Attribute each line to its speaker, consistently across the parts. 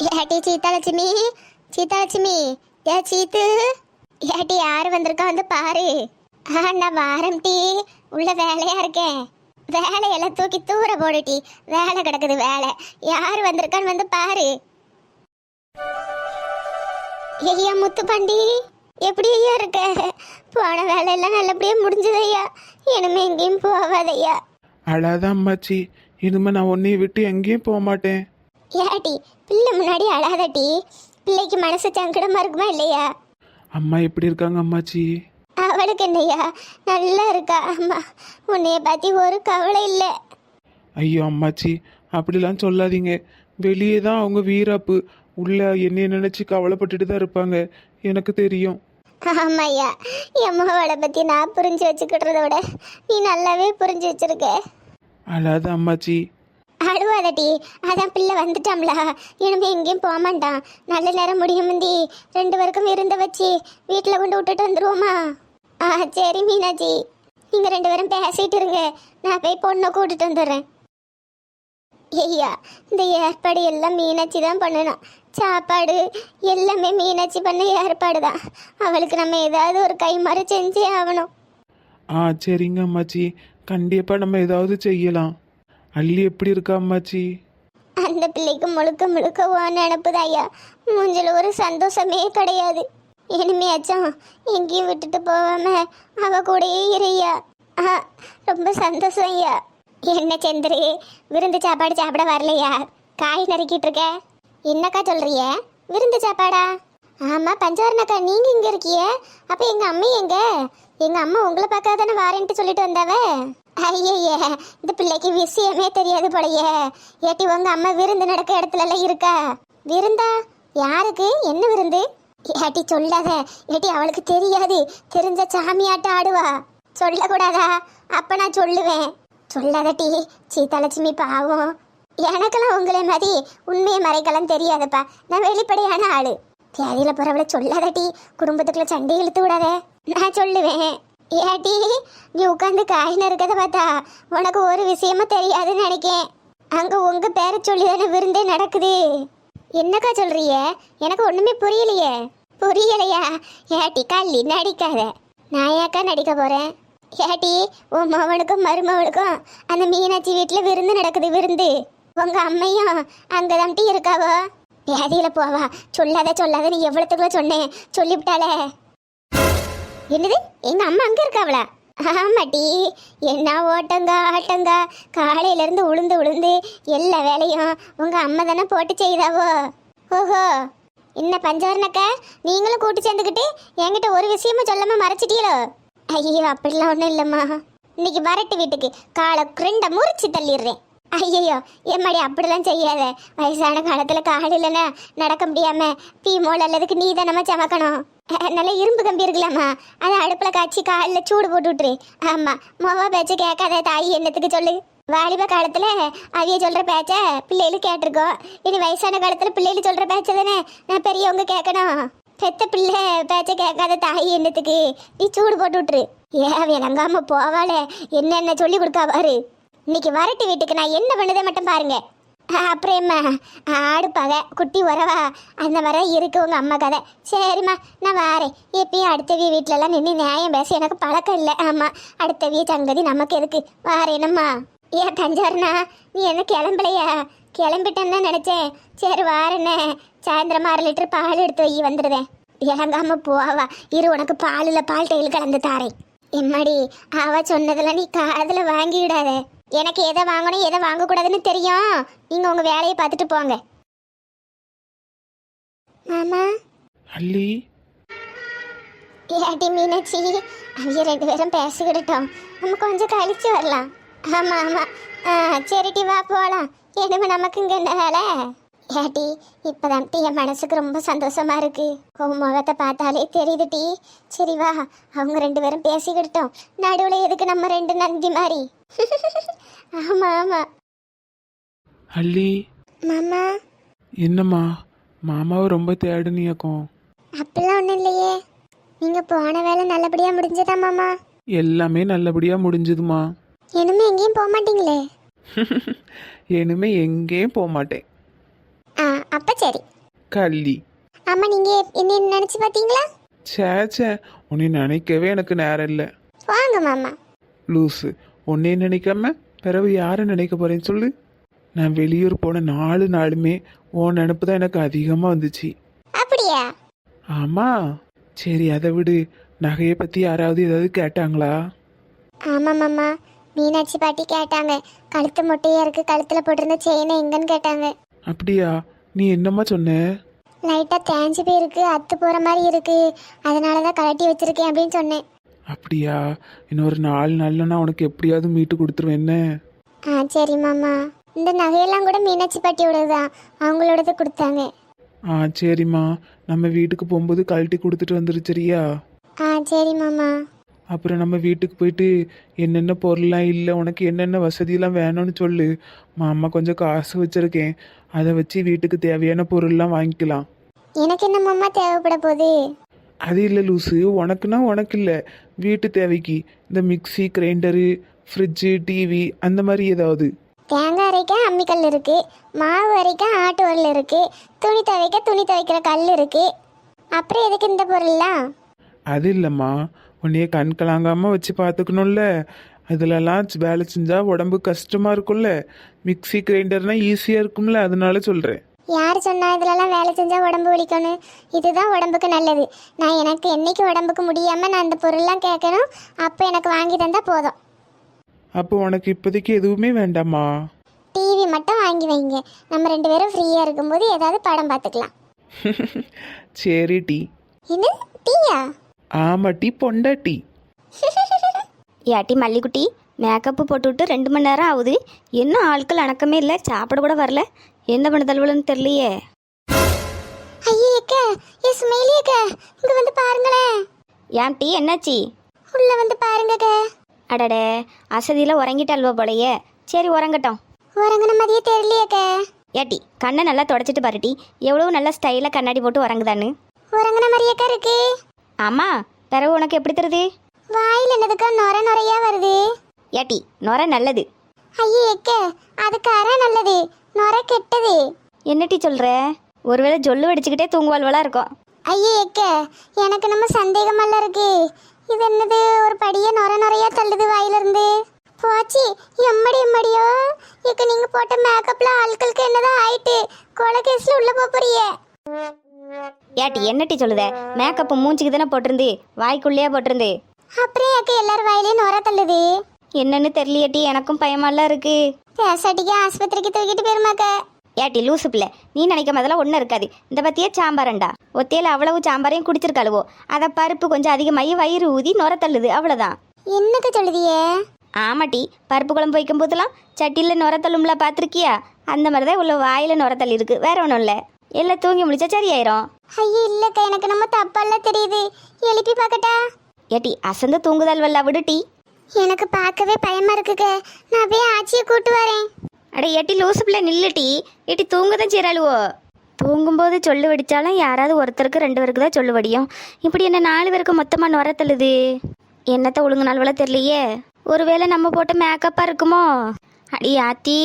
Speaker 1: ஏட்டி சீதாலட்சுமி சீதாலட்சுமி ஏ சீத்து. ஏட்டி யார் வந்திருக்கா? வந்து பாரு. ஆ நான் வாரம் டீ. உள்ள வேலையா இருக்கேன் வேலையெல்லாம் தூக்கி தூர போடுட்டி வேலை கிடக்குது வேலை. யார் வந்திருக்கான்னு வந்து பாரு. ஐயா முத்துப்பாண்டி எப்படி ஐயா இருக்க? போன வேலையெல்லாம் நல்லபடியா முடிஞ்சதையா இனிமே எங்கேயும் போவாதையா
Speaker 2: அழாத அம்மாச்சி. இனிமே நான் உன்னைய விட்டு எங்கேயும் போக மாட்டேன்.
Speaker 1: ஏட்டி பிள்ளை முன்னாடி அழாதட்டி. பிள்ளைக்கு மனசு சங்கடமா இருக்குமா இல்லையா?
Speaker 2: அம்மா எப்படி இருக்காங்க அம்மாச்சி?
Speaker 1: அவளுக்கு என்னையா? நல்லா இருக்கா அம்மா. உன்னைய பத்தி ஒரு கவலை இல்லை.
Speaker 2: ஐயோ அம்மாச்சி அப்படிலாம் சொல்லாதீங்க. வெளியே தான் அவங்க வீராப்பு. உள்ள என்னைய நினைச்சு கவலைப்பட்டுட்டு தான் இருப்பாங்க. எனக்கு தெரியும்.
Speaker 1: ஆமாய்யா. என் அம்மாவோட பத்தி நான் புரிஞ்சு வச்சுக்கிட்டத விட நீ நல்லாவே புரிஞ்சு வச்சிருக்க.
Speaker 2: அழாத அம்மாச்சி.
Speaker 1: அழுவாதடி. அதான் பிள்ளை வந்துட்டாம்ல. இனிமே எங்கேயும் போக மாட்டான். நல்ல நேரம் முடியும் முந்தி ரெண்டு பேருக்கும் விருந்த வச்சு வீட்டில் கொண்டு விட்டுட்டு வந்துருவோமா? ஆ சரி மீனாட்சி. நீங்கள் ரெண்டு பேரும் பேசிட்டு இருங்க. நான் போய் பொண்ணை கூட்டிட்டு வந்துடுறேன். ஐயா இந்த ஏற்பாடு எல்லாம் மீனாட்சி தான் பண்ணணும். சாப்பாடு எல்லாமே மீனாட்சி பண்ண ஏற்பாடு தான். அவளுக்கு நம்ம ஏதாவது ஒரு கை மாறி செஞ்சே ஆகணும்.
Speaker 2: ஆ சரிங்க அம்மாச்சி. கண்டிப்பாக நம்ம ஏதாவது செய்யலாம். அள்ளி எப்படி இருக்கா அம்மாச்சி?
Speaker 1: அந்த பிள்ளைக்கு முழுக்க முழுக்க ஓ நினப்பு ஐயா. மூஞ்சில் ஒரு சந்தோஷமே கிடையாது. இனிமையாச்சான் எங்கேயும் விட்டுட்டு போகாம அவ கூடயே இறையா ஆ ரொம்ப சந்தோஷம் ஐயா. என்ன சந்திரி விருந்து சாப்பாடு சாப்பிட வரலையா? காய் நறுக்கிட்டு இருக்க. என்னக்கா சொல்றிய? விருந்து சாப்பாடா? ஆமா பஞ்சவரணக்கா நீங்க இங்க இருக்கிய. அப்ப எங்க அம்மா எங்க? எங்க அம்மா உங்களை பார்க்காதானே வாரேன்ட்டு சொல்லிட்டு வந்தாவே? ஐயய்ய இந்த பிள்ளைக்கு விஷயமே தெரியாது போலையே. ஏட்டி உங்க அம்மா விருந்து நடக்க இடத்துல இருக்கா? விருந்தா? யாருக்கு? என்ன விருந்து? ஏட்டி சொல்லாத. ஏட்டி அவளுக்கு தெரியாது. தெரிஞ்ச சாமியாட்டம் ஆடுவா. சொல்லக்கூடாதா? அப்ப நான் சொல்லுவேன். சொல்லாதட்டி சீதாலட்சுமி பாவம். எனக்கெல்லாம் உங்களை மாதிரி உண்மையை மறைக்கலாம் தெரியாதப்பா. நான் வெளிப்படையான ஆளு. தேதியில போறவளை சொல்லாதட்டி குடும்பத்துக்குள்ள சண்டை இழுத்து விடாத. நான் சொல்லுவேன். ஏட்டி நீ உட்காந்து காயின இருக்கதை பார்த்தா உனக்கு ஒரு விஷயமும் தெரியாதுன்னு நினைக்கேன். அங்கே உங்கள் பேரை சொல்லி தானே விருந்தே நடக்குது. என்னக்கா சொல்கிறிய எனக்கு ஒன்றுமே புரியலையே. புரியலையா? ஏட்டி கள்ளி நடிக்காத. நான் ஏக்கா நடிக்க போகிறேன் ஏட்டி உன் மவனுக்கும் மருமவனுக்கும் அந்த மீனாட்சி வீட்டில் விருந்து நடக்குது விருந்து. உங்கள் அம்மையும் அங்கதான்ட்டு இருக்காவோ? வியாதியில் போவா. சொல்லாத சொல்லாத நீ எவ்வளோத்துக்குள்ள சொன்னேன்? சொல்லிவிட்டாளே. என்னது? எங்க அம்மா அங்க இருக்காவளா? ஆமாட்டி என்ன ஓட்டங்க ஆட்டங்க. காலையில இருந்து உளுந்து உளுந்து எல்லா வேலையும் உங்க அம்மா தானே போட்டு செய்தாவோ? ஓஹோ. என்ன பஞ்சவர்ணக்கா? நீங்களும் கூட்டு சேர்ந்துக்கிட்டு என்கிட்ட ஒரு விஷயமும் சொல்லாம மறைச்சிட்டீங்களோ? ஐயோ அப்படிலாம் ஒன்றும் இல்லைம்மா. இன்னைக்கு வரட்டு வீட்டுக்கு காலை ரெண்டை முறிச்சு தள்ளிடுறேன். ஐயையோ எம்மாடி அப்படிலாம் செய்யாத. வயசான காலத்தில் கால் இல்லைன்னா நடக்க முடியாம பீ மோல் அல்லதுக்கு நீ தானம்மா சமக்கணும். நல்ல இரும்பு கம்பி இருக்கலாமா அதை அடுப்பில் காய்ச்சி காலில் சூடு போட்டு விட்டுரு. ஆமாம் மொவா பேச்சை கேட்காத தாய் என்னத்துக்கு சொல்லு? வாலிப காலத்தில் அவிய சொல்கிற பேச்ச பிள்ளைகளும் கேட்டிருக்கோம். இனி வயசான காலத்தில் பிள்ளைகள் சொல்கிற பேச்ச தானே நான் பெரியவங்க கேட்கணும். பெத்த பிள்ளை பேச்சை கேட்காத தாய் என்னத்துக்கு? நீ சூடு போட்டு விட்டுரு. ஏன் விளங்காம போவாளே. என்னென்ன சொல்லி கொடுக்கா பாரு. இன்னைக்கு வரட்டு வீட்டுக்கு நான் என்ன பண்ணுதே மட்டும் பாருங்கள் அப்புறம் என்ன ஆடு பகை குட்டி உறவா அந்த மாதிரி இருக்கு உங்க அம்மா கதை. சரிம்மா நான் வாரேன். எப்பயும் அடுத்தவிய வீட்டிலலாம் நின்று நியாயம் பேச எனக்கு பழக்கம் இல்லை. ஆமாம் அடுத்தவிய சங்கதி நமக்கு எதுக்கு வாரேனம்மா. ஏன் தஞ்சாவூர்னா நீ என்ன கிளம்பலையா? கிளம்பிட்டேன்னு தான் நினச்சேன். சரி வாரண்ணே சாயந்தரம் அரை லிட்டர் பால் எடுத்து வை வந்துடுதேன் இறங்காம போவா. இரு உனக்கு பாலில் பால் டெய்லி கலந்து தாரேன். எம்மாடி அவ சொன்னதெல்லாம் நீ காதில் வாங்கிவிடாத எனக்கு எதை வாங்கணும் எதை வாங்கக்கூடாதுன்னு தெரியும். நீங்க உங்க வேலையை பார்த்துட்டு போங்க. மாமா?
Speaker 2: அள்ளி.
Speaker 1: ஏட்டி மீனாட்சி அவங்க ரெண்டு பேரும் பேசிக்கிட்டோம் நம்ம கொஞ்சம் கழிச்சு வரலாம். ஆமா ஆமா ஆ சரிட்டி வா போகலாம் என்னமோ நமக்கு இங்க என்ன வேலை? ஏட்டி இப்பதான் என் மனசுக்கு ரொம்ப சந்தோஷமா இருக்கு. உன் முகத்தை பார்த்தாலே தெரியுது டி. சரி வா. அவங்க ரெண்டு பேரும் பேசிக்கிட்டோம் நடுவில் எதுக்கு நம்ம ரெண்டு நந்தி மாதிரி? ஆமா ஆமா.
Speaker 2: அள்ளி.
Speaker 1: மாமா.
Speaker 2: என்னம்மா? மாமாவை ரொம்ப தேடுனியாக்கும்
Speaker 1: அப்படிலாம் ஒன்றும் இல்லையே. நீங்கள் போன வேலை நல்லபடியாக முடிஞ்சதா மாமா?
Speaker 2: எல்லாமே நல்லபடியா முடிஞ்சுதுமா
Speaker 1: இனிமே எங்கேயும் போக மாட்டீங்களே?
Speaker 2: இனிமே எங்கேயும் போக மாட்டேன்.
Speaker 1: ஆ அப்போ சரி.
Speaker 2: கள்ளி.
Speaker 1: ஆமா நீங்க என்ன நினைச்சு பாத்தீங்களா
Speaker 2: சே சே உன்னை நினைக்கவே எனக்கு நேரம் இல்லை.
Speaker 1: வாங்க மாமா.
Speaker 2: லூஸு உன்னைய நினைக்காம பிறகு யாரை நினைக்க போறேன்னு சொல்லு. நான் வெளியூர் போன நாலு நாளுமே உன் நினப்பு தான் எனக்கு அதிகமாக வந்துச்சு.
Speaker 1: அப்படியா?
Speaker 2: ஆமா. சரி அதை விடு. நகையை பற்றி யாராவது ஏதாவது கேட்டாங்களா?
Speaker 1: ஆமா மாமா. மீனாட்சி பாட்டி கேட்டாங்க. கழுத்து மொட்டையா இருக்கு கழுத்துல போட்டிருந்த செயினை எங்கன்னு கேட்டாங்க.
Speaker 2: அப்படியா? நீ என்னம்மா சொன்ன?
Speaker 1: லைட்டா தேஞ்சு போயிருக்கு அத்து போற மாதிரி இருக்கு. அதனாலதான் கழட்டி வச்சிருக்கேன் அப்படின்னு சொன்னேன்.
Speaker 2: அப்படியா? இன்னொரு நாலு நாள்ல நான் உனக்கு எப்படியாவது மீட்டு கொடுத்துருவேன் என்ன?
Speaker 1: ஆ சரி மாமா. இந்த நகையெல்லாம் கூட மீனாட்சி பாட்டியோடது தான் அவங்களோடது கொடுத்தாங்க.
Speaker 2: ஆ சரிம்மா நம்ம வீட்டுக்கு போகும்போது கழட்டி கொடுத்துட்டு வந்துரு சரியா?
Speaker 1: ஆ சரி மாமா.
Speaker 2: அப்புறம் நம்ம வீட்டுக்கு போயிட்டு என்னென்ன பொருள்லாம் இல்லை உனக்கு என்னென்ன வசதியெல்லாம் வேணும்னு சொல்லு. மாமா கொஞ்சம் காசு வச்சுருக்கேன். அதை வச்சு வீட்டுக்கு தேவையான பொருள்லாம் வாங்கிக்கலாம்.
Speaker 1: எனக்கு என்ன மாமா தேவைப்பட போகுது?
Speaker 2: அது இல்லை லூசு. உனக்குன்னா உனக்கு இல்லை. வீட்டு தேவைக்கு. இந்த மிக்ஸி கிரைண்டரு ஃப்ரிட்ஜு டிவி அந்த மாதிரி ஏதாவது.
Speaker 1: தேங்காய் அரைக்க அம்மிக்கல் இருக்கு. மாவு அரைக்க ஆட்டு உரல் இருக்கு. துணி துவைக்க துணி துவைக்கிற கல் இருக்கு. அப்புறம் எதுக்கு இந்த பொருள்லாம்
Speaker 2: அது இல்லைம்மா. உன்னைய கண் கலாங்காமல் வச்சு பார்த்துக்கணும்ல அதிலலாம் வேலை செஞ்சால் உடம்பு கஷ்டமாக இருக்கும்ல. மிக்ஸி கிரைண்டர்னா ஈஸியாக இருக்கும்ல. அதனால சொல்கிறேன்
Speaker 1: யார் சொன்னா இதுலலாம் வேலை செஞ்சா உடம்பு வலிக்கணும் இதுதான் உடம்புக்கு நல்லது. நான் எனக்கு என்னைக்கு உடம்புக்கு முடியாம நான் அந்த பொருள்லாம் கேட்கணும் அப்போ எனக்கு வாங்கி தந்தா போதும்.
Speaker 2: அப்போ உனக்கு இப்போதைக்கு எதுவுமே வேண்டாமா?
Speaker 1: டிவி மட்டும் வாங்கி வைங்க. நம்ம ரெண்டு பேரும் ஃப்ரீயா இருக்கும்போது ஏதாவது படம் பார்த்துக்கலாம்.
Speaker 2: சரி டீ.
Speaker 1: என்ன? டீயா?
Speaker 2: ஆமா டீ பொண்டாட்டி.
Speaker 3: ஏட்டி மல்லிக்குட்டி மேக்கப்பு போட்டுவிட்டு ரெண்டு மணி நேரம் ஆகுது. என்ன ஆட்கள் அணக்கமே இல்லை. சாப்பிட கூட வரல. என்ன பண்ண தழுவலன்னு தெரியலையே.
Speaker 1: ஐயே அக்கா ஏ சுமைலி அக்கா இங்க வந்து பாருங்களேன்.
Speaker 3: ஏன் டீ என்னாச்சு?
Speaker 1: உள்ள வந்து பாருங்க அக்கா
Speaker 3: அடடே அசதியில் உறங்கிட்டாள்வா போலையே. சரி உறங்கட்டும்.
Speaker 1: உறங்குன மாதிரியே தெரியலையே அக்கா
Speaker 3: ஏட்டி கண்ணை நல்லா தொடச்சிட்டு பாருட்டி எவ்வளோ நல்லா ஸ்டைலாக கண்ணாடி போட்டு உறங்குதான்னு.
Speaker 1: உறங்குன மாதிரியே அக்கா இருக்கு.
Speaker 3: ஆமாம் பிறகு உனக்கு எப்படி தருது?
Speaker 1: வாயில் என்னதுக்கா நொர நொறையா வருது.
Speaker 3: ஏட்டி நொர நல்லது.
Speaker 1: ஐயே அக்கா அதுக்கு அற நல்லது. நொர கெட்டது.
Speaker 3: என்னட்டி சொல்கிற ஒருவேளை ஜொல்லு அடிச்சுக்கிட்டே தூங்குவாள்வளா இருக்கும்
Speaker 1: ஐயே எக்க எனக்கு நம்ம சந்தேகமெல்லாம் இருக்கு. இது என்னது ஒரு படிய நொர நொறையா தள்ளுது வாயிலிருந்து? போச்சு எம்மடி எம்மடியோ? இக்க நீங்க போட்ட மேக்கப்ல ஆட்களுக்கு என்னதான் ஆயிட்டு கொலை கேஸ்ல உள்ள போறியே.
Speaker 3: ஏட்டி என்னட்டி சொல்லுத? மேக்கப்பு மூஞ்சிக்கு தானே போட்டிருந்து வாய்க்குள்ளேயே போட்டிருந்து.
Speaker 1: அப்புறம் ஏக்க எல்லாரும் வாயிலையும் நொர தள்ளுது.
Speaker 3: என்னன்னு தெரியலையேட்டி எனக்கும் பயமாலாம் இருக்கு.
Speaker 1: பேசாட்டிக்கு ஆஸ்பத்திரிக்கு தூக்கிட்டு போயிருமாக்க.
Speaker 3: ஏட்டி லூசு பிள்ளை. நீ நினைக்க அதெல்லாம் ஒன்றும் இருக்காது. இந்த பத்தியே சாம்பாரண்டா? ஒத்தையில் அவ்வளவு சாம்பாரையும் குடிச்சிருக்காளுவோ. அதை பருப்பு கொஞ்சம் அதிகமாகி வயிறு ஊதி நுர தள்ளுது அவ்வளோதான்
Speaker 1: என்னக்கு சொல்லுதியே?
Speaker 3: ஆமாட்டி பருப்பு குழம்பு வைக்கும் போதெல்லாம் சட்டியில் நுர தள்ளும்ல பார்த்துருக்கியா அந்த மாதிரி தான் உள்ள வாயில் நுர தள்ளி இருக்கு வேற ஒன்றும் இல்லை. எல்லாம் தூங்கி முடிச்சா சரியாயிரும்.
Speaker 1: ஐயே இல்லக்கா எனக்கு நம்ம தப்பெல்லாம் தெரியுது. எழுப்பி பார்க்கட்டா?
Speaker 3: ஏட்டி அசந்து தூங்குதல் வல்ல விடுட்டி.
Speaker 1: எனக்கு பார்க்கவே பயமா இருக்குக்க நான் போய் ஆச்சியை கூட்டு வரேன்.
Speaker 3: அட ஏட்டி லூசு பிள்ளை நில்லுட்டி ஏட்டி தூங்க தான் செய்கிறாளுவோ தூங்கும்போது சொல்லு வடித்தாலும் யாராவது ஒருத்தருக்கு ரெண்டு பேருக்கு தான் சொல்லு வடியும். இப்படி என்ன நாலு பேருக்கு மொத்தமாக நுர தள்ளுது? என்னத்தை ஒழுங்கு நாள்வள தெரியலையே. ஒருவேளை நம்ம போட்ட மேக்கப்பாக இருக்குமோ? அடி ஆத்தி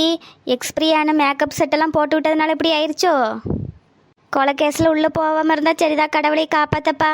Speaker 3: எக்ஸ்பிரியான மேக்கப் செட்டெல்லாம் போட்டு விட்டதுனால இப்படி ஆயிடுச்சோ கொலை கேஸில் உள்ளே போகாமல் இருந்தால் சரிதான் கடவுளை காப்பாத்தப்பா.